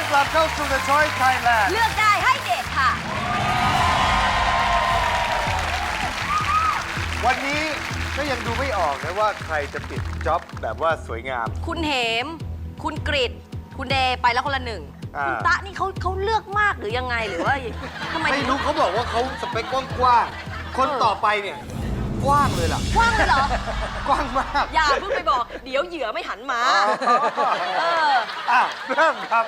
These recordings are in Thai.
อนกลับเข้าสู่ The Choice Thailand เลือกได้ให้เด็กค่ะ วันนี้ก็ยังดูไม่ออกนะว่าใครจะปิดจ็อบแบบว่าสวยงาม คุณเหม คุณกริดคุณเดย์ไปแล้วคนละหนึ่ง อ่า คุณตะนี่เขาเขาเลือกมากหรือยังไงหรือว่าทำไมไม่รู้เขาบอกว่าเขาสเปคกว้างๆ คนต่อไปเนี่ย กว้างเลยล่ะกว้างเลยเหรอ กว้างมากอย่าเพิ่งไปบอก เดี๋ยวเหยื่อไม่หันมา เออ อะเริ่มครับ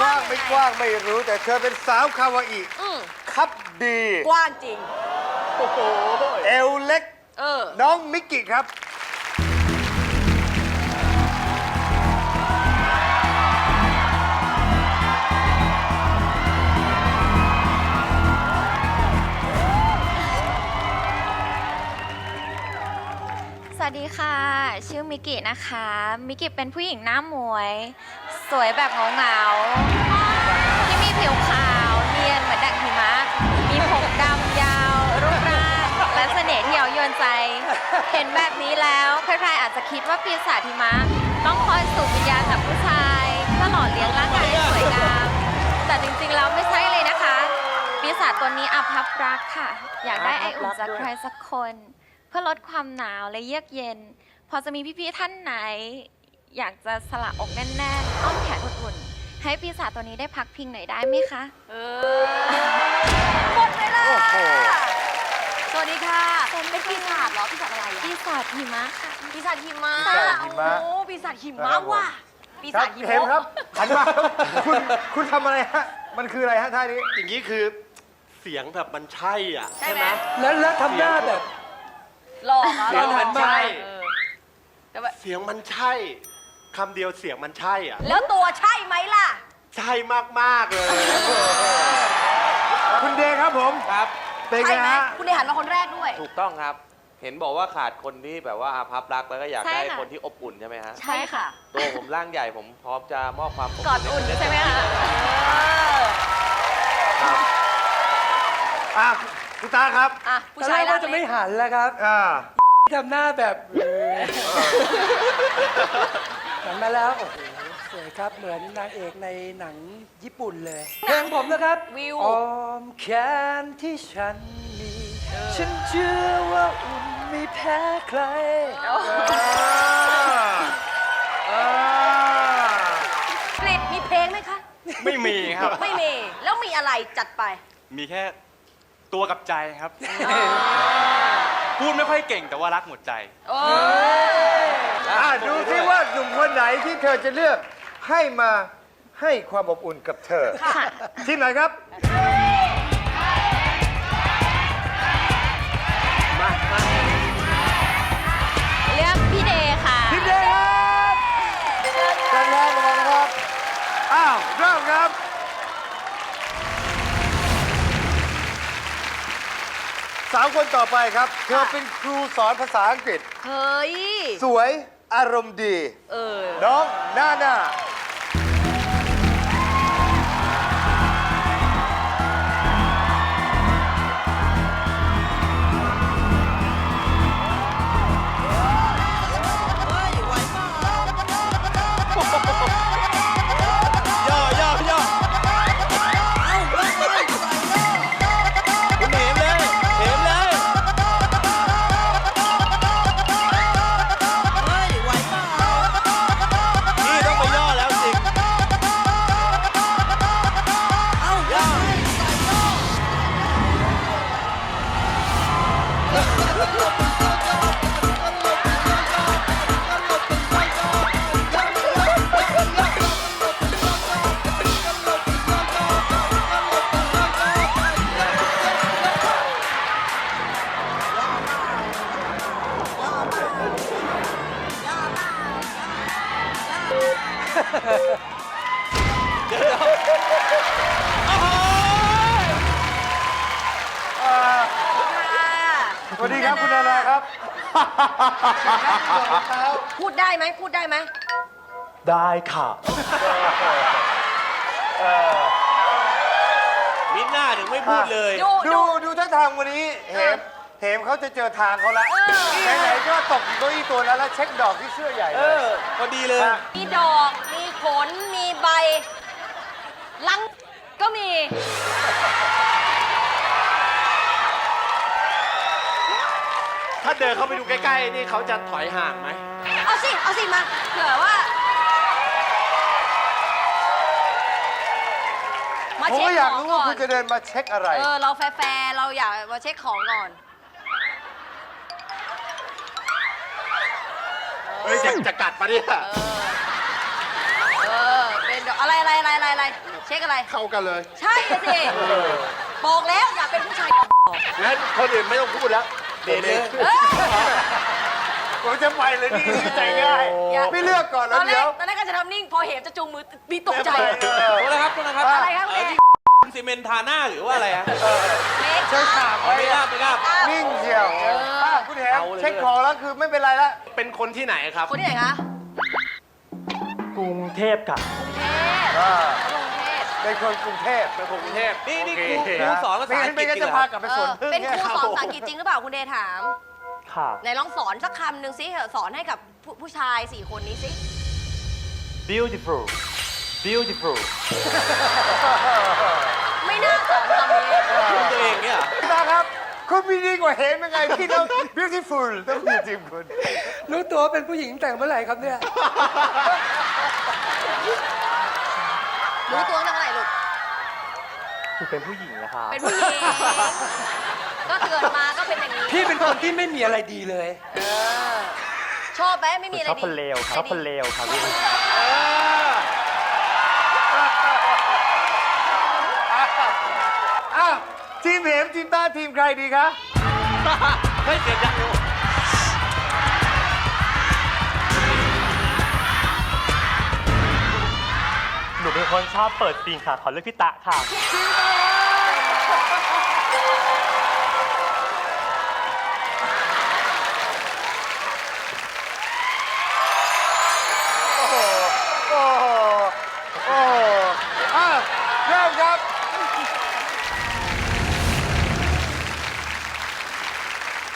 กว้างไม่กว้างไม่รู้แต่เธอเป็นสาวคาวาอิอืมครับดี กว้างจริงโอ้โหเอวเล็ก เออ น้องมิกกี้ครับ สวัสดีค่ะ ชื่อมิกินะคะ มิกิเป็นผู้หญิงหน้าหมวย สวยแบบเหงาๆที่มีผิวขาวเนียนเหมือนดังหิมะ มีผมดำยาว รูปร่างและเสน่ห์ที่เย้ายวนใจ เห็นแบบนี้แล้วใครๆอาจจะคิดว่าปีศาจหิมะ ต้องคอยสูบวิญญาณจากผู้ชายเพื่อหล่อเลี้ยงร่างกายให้สวยงาม แต่จริงๆแล้วไม่ใช่เลยนะคะ ปีศาจตัวนี้อับพับรักค่ะ อยากได้ไออุ่นจากใครสักคน เพื่อลดความหนาวและเยือกเย็น พอจะมีพี่ๆท่านไหน อยากจะสละอกแน่นๆอ้อมแขนอุ่นๆ ให้ปีศาจตัวนี้ได้พักพิงหน่อยได้ไหมคะ เออหมดเวลาโอ้โห สวัสดีค่ะสวัสดีเป็นค่ะปีศาจเหรอปีศาจอะไรปีอะศาจหิมะค่ะ ปีศาจหิมะปีศาจหิมะ โอ้ปีศาจหิมะว่ะปีครัศาบจหิมะเห็นครับหันมาครับคุณคุณทำอะไรฮะมันคืออะไรฮะท่านี้อย่างนี้คือเสียงแบบมันใช่อะ ใช่ไหมแล้วแล้วทำหน้าแบบ หลอกเหรอเสียงมันใช่ เออแต่ว่าเสียงมันใช่คำเดียวเสียงมันใช่อะ แล้วตัวใช่ไหมล่ะ ใช่มาก ๆ เลย คุณเดย์ครับผม ครับ เป็นไงใช่ไหมฮะ คุณได้หันมาคนแรกด้วย ถูกต้องครับ เห็นบอกว่าขาดคนที่แบบว่าอาภัพรักแล้วก็อยากใช่ได้ค่ะ คนที่อบอุ่นใช่ไหมฮะ ใช่ค่ะ ตัวผมร่างใหญ่ผมพร้อมจะมอบความอบกอดอุ่นให้ใช่ไหมคะเอออะ คุณตาครับอะผู้ตอนชาแรยกร่าว่างจะเล็ไม่กหันแล้วครับอ่าทำหน้าแบบหันมาแล้ว โอ้โหสวยครับ เหมือนนางเอกในหนังญี่ปุ่นเลย เพลงผมนะครับวิวอ้อมแขนที่ฉันมี ฉันเชื่อว่าอุ่นไม่แพ้ใคร อ่ากริดมีเพลงไหมคะ ไม่มีครับ ไม่มี แล้วมีอะไรจัดไป มีแค่ ตัวกับใจครับ พูดไม่ค่อยเก่งแต่ว่ารักหมดใจ โอ้อะดูซิว่าหนุ่มคนไหนที่เธอจะเลือกให้มาให้ความอบอุ่นกับเธอ ทีมไหนครับ เลือกพี่เดย์ค่ะ ทีมเดย์ครับเชิญครับระวังนะครับอ้าวเริ่มครับ สาวคนต่อไปครับ เธอเป็นครูสอนภาษาอังกฤษ เฮ้ย สวยอารมณ์ดี เออ น้องน่าน่า พูดได้ไหมพูดได้ไหมได้ค่ะ มินหน้าถึงไม่พูดเลย ดูดูดูดูท่าทางวันนี้เห็นเหมเขาจะเจอทางเขาแล้วไหนๆก็ตกอยู่เก้าอี้ตัวนั้นแล้วเช็คดอกที่เสื้อใหญ่เอเลย อ พอดีเลยอะมีดอก มีขน มีใบ ลังก็มี ถ้าเดินเข้าไปดูใกล้ๆ นี่เขาจะถอยห่างไหม เอาสิ เอาสิมาเผื่อว่า มาผมเช็คก็อยากของรู้ก่ว่าอคุณนจะเดินมาเช็คอะไร เออ เราแฟร์ๆเราอยากมาเช็คของก่อน เฮ้ยจะจะกัดปะเนี่ยเออเป็นดอกอะไรอะไรอะไรอะไรอะไร เช็คอะไร เข้ากันเลย ใช่อะสิ บอกแล้วอย่าเป็นผู้ชาย งั้นคนอื่นไม่ต้องพูดแล้วเด นเลยเอ้ยผมจะไปเลยนี่คือใจง่ายอย่าไม่เลือกก่อนตแล้วอนแรเดี๋กยวตอนแรกก็จะทำนิ่ง พอเห็นจะจูงมือมีตกใจเออโทษนะครับโทษนะครับอะไรครับเออแม่นี่คุณซีเมนทาหน้าหรือว่าอะไรฮะเมคใช้ฉากอ๋อไว้ไม่กล้าไม่กล้านิ่งเชียวอะคุณแหมเอาเลย เช็คของแล้วคือไม่เป็นไรละเป็นคนที่ไหนครับ คนที่ไหนคะกรุงเทพกับกรุงเทพอ่ากรุง เทพเป็นคนกรุงเทพเป็นคนกรุงเทพนี่นี่โอครูเคครูสอนภาษาไม่อังั้งนกไม่ฤษงั้นจริจะงเหรอพากลับไปเอสวนอพึ่งเป็นครูเนี่ยสอนภาษาอังกฤษจริงหรือเปล่าคุณเดย์ถาม ค่ะไหนลองสอนสักคำหนึ่งสิสอนให้กับผู้ผู้ชายสี่คนนี้สิ beautiful beautiful ไม่น่าสอนคำนี้พูดตัวเองเนี่ยเหรอนะครับ คุณมีดีกว่าเห็นยังไงพี่ต้อง beautiful ต้องมีจริงคุณ รู้ตัวว่าเป็นผู้หญิงแต่งเมื่อไหร่ครับเนี่ย รู้ตัวตั้งแต่เมื่อไหร่ลูก คือเป็นผู้หญิงนะคะเป็นผู้หญิง ก็เกิดมาก็เป็นอย่างนี้ พี่เป็นคนที่ไม่มีอะไรดีเลย ชอบไหมไม่มีอะไรชอบดีคนเลวครับชอบคนเลวครับพี่อ้าวทีมเหมทีมต้าทีมใครดีคะเฮ้ยเสียงดังเร็ว เป็นคนชอบเปิดซีนค่ะ ขอเลือกพี่ตะค่ะ โอ้โห โอ้โห โอ้โหอ้าวเริ่มครับ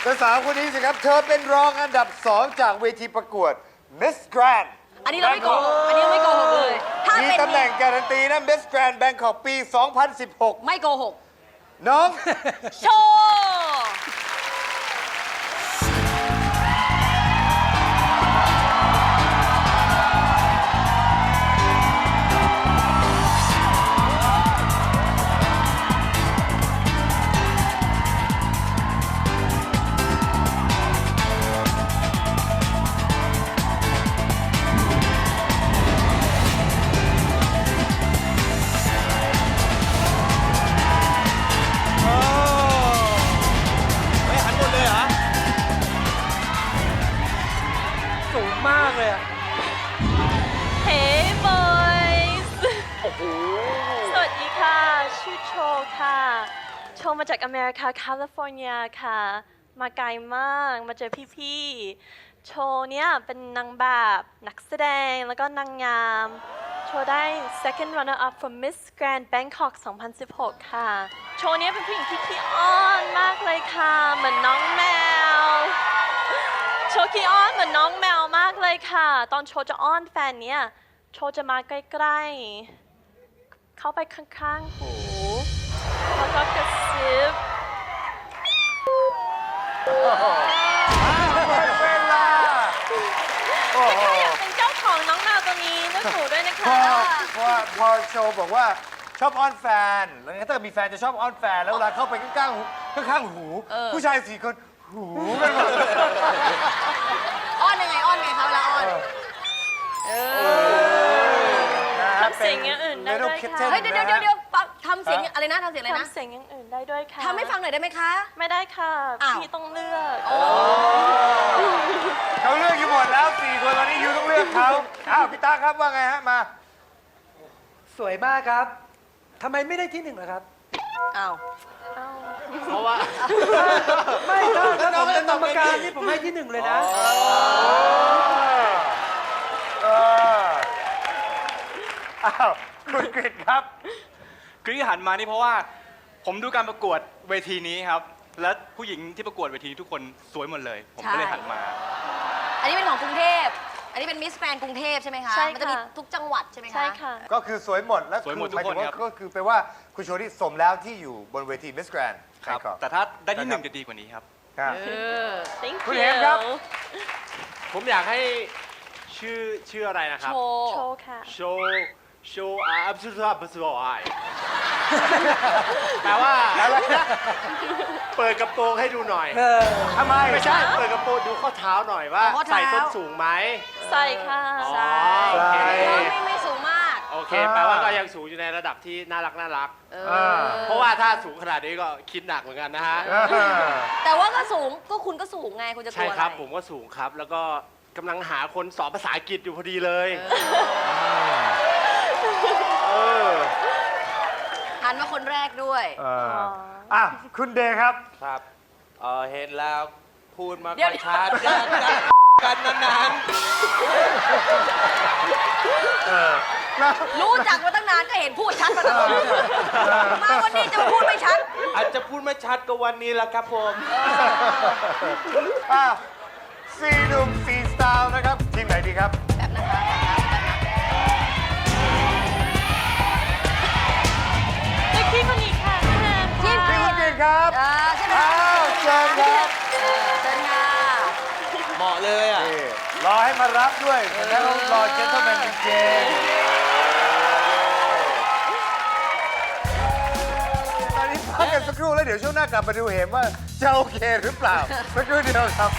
แต่สาวคนนี้สิครับ เธอเป็นรองอันดับสองจากเวทีประกวด Miss Grand อันนี้เราไม่โกหกอันนี้เราไม่โกหกเลย ถ้ามีเป็นตำแหน่งการันตีนะ Miss Grand Bangkok ปี 2016 ไม่โกหก น้อง โชว์ ชื่อโชค่ะ โชมาจากอเมริกาแคลิฟอร์เนียค่ะ มาไกลมากมาเจอพี่ๆ โชเนี้ยเป็นนางแบบนักแสดงแล้วก็นางงาม โชได้ second runner up for Miss Grand Bangkok 2016 ค่ะ โชเนี้ยเป็นผู้หญิงที่ขี้อ้อนมากเลยค่ะ เหมือนน้องแมว โชว์ขี้อ้อนเหมือนน้องแมวมากเลยค่ะ ตอนโชว์จะอ้อนแฟนเนี่ย โชว์จะมาใกล้ๆ เข้าไปข้างๆหู แล้วก็กระซิบหมดเวลาโอ้โหอยากเป็นเจ้าของน้องแมวตัวนี้เลือกหนูด้วยนะพคะอพอพอโชว์บอกว่าชอบอ้อนแฟน แล้วถ้าเกิดมีแฟนจะชอบอ้อนแฟน แล้วเวลาเข้าไปข้างๆหูข้างๆหู ผู้ชายสี่คนหูกันหมดอ้อนยังไงอ้อนไงคะเวลาอ้อนทำเสียงอย่างอื่นได้ด้วยค่ะ เฮ้ยเดี๋ยวเดี๋ยวเดี๋ยว เดี๋ยวฟังทำเสียงอะไรนะทำเสียงอะไรนะทำเสียงอย่างอื่นได้ด้วยค่ะทำให้ฟังหน่อยได้ไหมคะ ไม่ได้ค่ะ อ้าว พี่ต้องเลือกเขาเลือกอยู่หมดแล้วสี่คนตอนนี้ยูต้องเลือกเขาอ้าวพี่ตาครับว่าไงฮะมา สวยมากครับทำไมไม่ได้ที่หนึ่งล่ะครับ อ้าวเพราะว่าไม่ถ้าถ้าผมเป็นกรรมการนี่ผมให้ที่หนึ่งเลยนะ เอออ้าวคุณกฤษครับ กรีดหันมานี่เพราะว่า ผมดูการประกวดเวทีนี้ครับ และผู้หญิงที่ประกวดเวทีทุกคนสวยหมดเลย ผมก็เลยหันมา อันนี้เป็นของกรุงเทพ อันนี้เป็นมิสแกรนกรุงเทพใช่ไหมคะ ใช่มัจะมีค่ะทุกจังหวัดใช่ไหมคะ ใช่ค่ะ ก็คือสวยหมดและสวยหมดคือายทุกคนถึงว่าครับ ก็คือแปลว่าคุณโชว์ที่สมแล้วที่อยู่บนเวทีมิสแกรนครับแต่ถ้าได้ที่หนึ่งจะดีกว่านี้ครับ ครับ เออ thank คุณ you เห็มครับ ผมอยากให้ชื่อชื่ออะไรนะครับ โชว์โชว์ค่ะ โชว์โชว์อาอับสุดาบสุดไอแปลว่าเปิดกระโปรงให้ดูหน่อยเออทำไม ไม่ใช่ เปิดกระโปรงดูข้อเท้าหน่อยว่า ข้อเท้า ใส่ส้นสูงไหม ใส่ค่ะอ๋อใช่โอเคไม่ไม่สูงมาก โอเค แปลว่าก็ยังสูงอยู่ในระดับที่น่ารักน่ารัก เออ่าอเพราะว่าถ้าสูงขนาดนี้ก็คิดหนักเหมือนกันนะฮะเออแต่ว่าก็สูงก็คุณก็สูงไงคุณจะกใช่ลัวอะไรครับ ผมก็สูงครับ แล้วก็กำลังหาคนสอนภาษาอังกฤษอยู่พอดีเลยเออหันมาคนแรกด้วยเอออะคุณเดย์ครับ ครับเออเห็นแล้วพูดมาเดี๋ค่ยวอยชัดอยากจะกันนานรู้จักมาตั้งนานก็เห็นพูดชัดมาตลอดมาวันนี้จะมาพูดไม่ชัด ๆอาจจะพูดไม่ชัดก็วันนี้แหละครับผม อะสี่หนุ่มสี่สไตล์นะครับ ทีมไหนดีครับแบบนะคะแบบ คุณกินครับเออใช่ไหมอ้าวเชิญครับเออเชิญค่ะ เหมาะเลยอะ นี่รอให้มารับด้วยแล้วรอเจนเทลแมนจริงๆตอนนี้พักกันสักครู่แล้วเดี๋ยวช่วงหน้ากลับมาดูเหมว่าจะโอเคหรือเปล่าสักครู่เดียวครับ